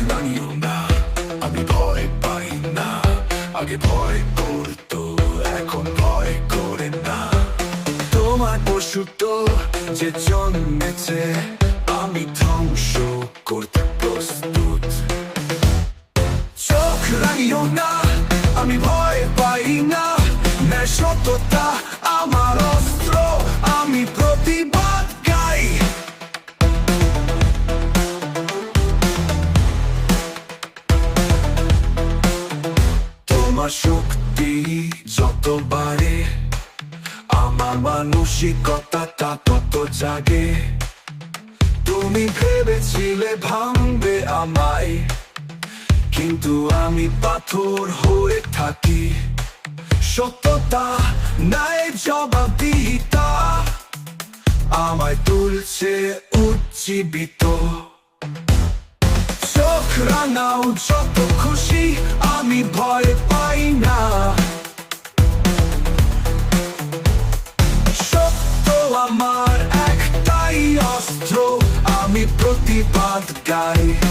Sinan yılında আমি ভয় পাই না আগে ভয় করতো এখন ভয় করে না তোমার পশুত্ব যে জন্মেছে আমি ধ্বংস করতে প্রস্তুত চোখ রাঙিও না আমি ভয় পাই না ন্যায় সততা আমার তোমার শক্তি যত বাড়ে, আমার মানসিকতা তা তত জাগে। তুমি ভেবেছিলে ভাঙবে আমায়, কিন্তু আমি পাথর হয়ে থাকি। সত্যতা নাই জবাবদিহিতা, আমায় তুলছে উজ্জীবিত। চোখ রাঙাও, যত খুশি আমি ভয় আমার একটাই অস্ত্র আমি প্রতিবাদ গাই।